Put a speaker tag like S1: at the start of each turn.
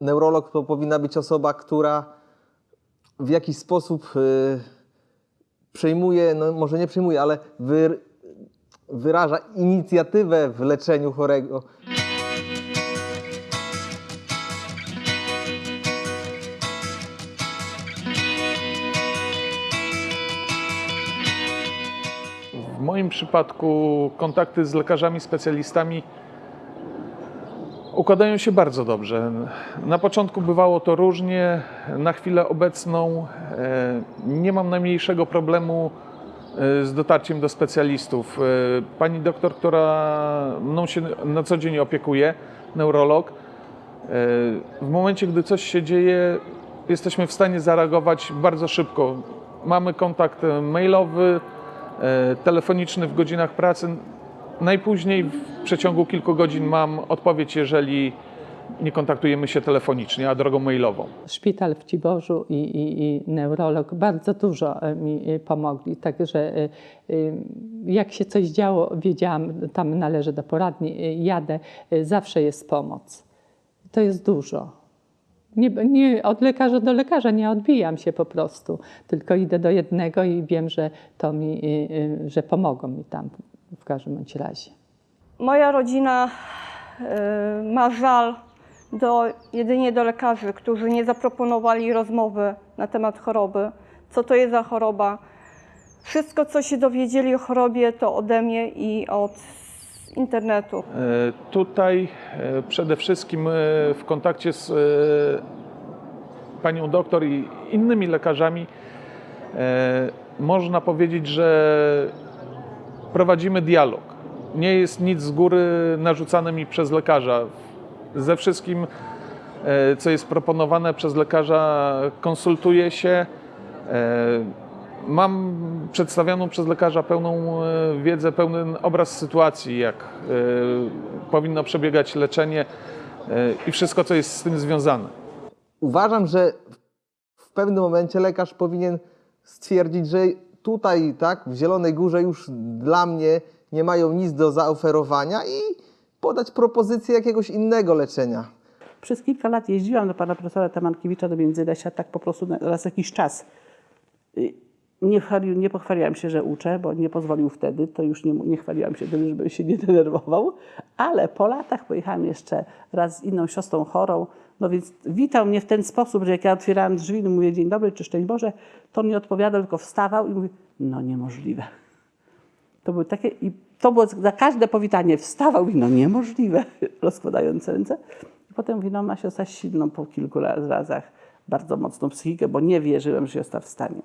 S1: Neurolog to powinna być osoba, która w jakiś sposób y, przejmuje, no może nie przejmuje, ale wy, wyraża inicjatywę w leczeniu chorego.
S2: W moim przypadku kontakty z lekarzami specjalistami układają się bardzo dobrze. Na początku bywało to różnie, na chwilę obecną e, nie mam najmniejszego problemu e, z dotarciem do specjalistów. E, Pani doktor, która mną się na co dzień opiekuje, neurolog, w momencie, gdy coś się dzieje, jesteśmy w stanie zareagować bardzo szybko. Mamy kontakt mailowy, telefoniczny w godzinach pracy. Najpóźniej w przeciągu kilku godzin mam odpowiedź, jeżeli nie kontaktujemy się telefonicznie, a drogą mailową.
S3: Szpital w Ciborzu i, i, i neurolog bardzo dużo e, mi e, pomogli. Także e, jak się coś działo, wiedziałam, tam należę do poradni, jadę, zawsze jest pomoc. To jest dużo. Nie, nie, od lekarza do lekarza nie odbijam się po prostu, tylko idę do jednego i wiem, że to mi, że pomogą mi tam w każdym bądź razie.
S4: Moja rodzina y, ma żal do, jedynie do lekarzy, którzy nie zaproponowali rozmowy na temat choroby, co to jest za choroba. Wszystko, co się dowiedzieli o chorobie, to ode mnie i od internetu.
S2: E, Tutaj e, przede wszystkim e, w kontakcie z e, panią doktor i innymi lekarzami e, można powiedzieć, że prowadzimy dialog. Nie jest nic z góry narzucane mi przez lekarza. Ze wszystkim, e, co jest proponowane przez lekarza, konsultuję się. E, Mam przedstawioną przez lekarza pełną e, wiedzę, pełny obraz sytuacji, jak powinno przebiegać leczenie i wszystko, co jest z tym związane.
S1: Uważam, że w pewnym momencie lekarz powinien stwierdzić, że tutaj, tak, w Zielonej Górze już dla mnie nie mają nic do zaoferowania i podać propozycję jakiegoś innego leczenia.
S5: Przez kilka lat jeździłam do pana profesora Tamankiewicza do Międzylesia, tak po prostu raz jakiś czas. Nie, chwali, nie pochwaliłam się, że uczę, bo nie pozwolił wtedy, to już nie, nie chwaliłam się tym, żeby się nie denerwował, ale po latach pojechałam jeszcze raz z inną siostrą chorą, no więc witał mnie w ten sposób, że jak ja otwierałam drzwi i mówię dzień dobry czy szczęść Boże, to on nie odpowiadał, tylko wstawał i mówi, no niemożliwe. To były takie, i to było za każde powitanie wstawał i no niemożliwe, rozkładając ręce. I potem mówi, no ma siostra silną po kilku raz- razach bardzo mocną psychikę, bo nie wierzyłem, że siostra wstanie.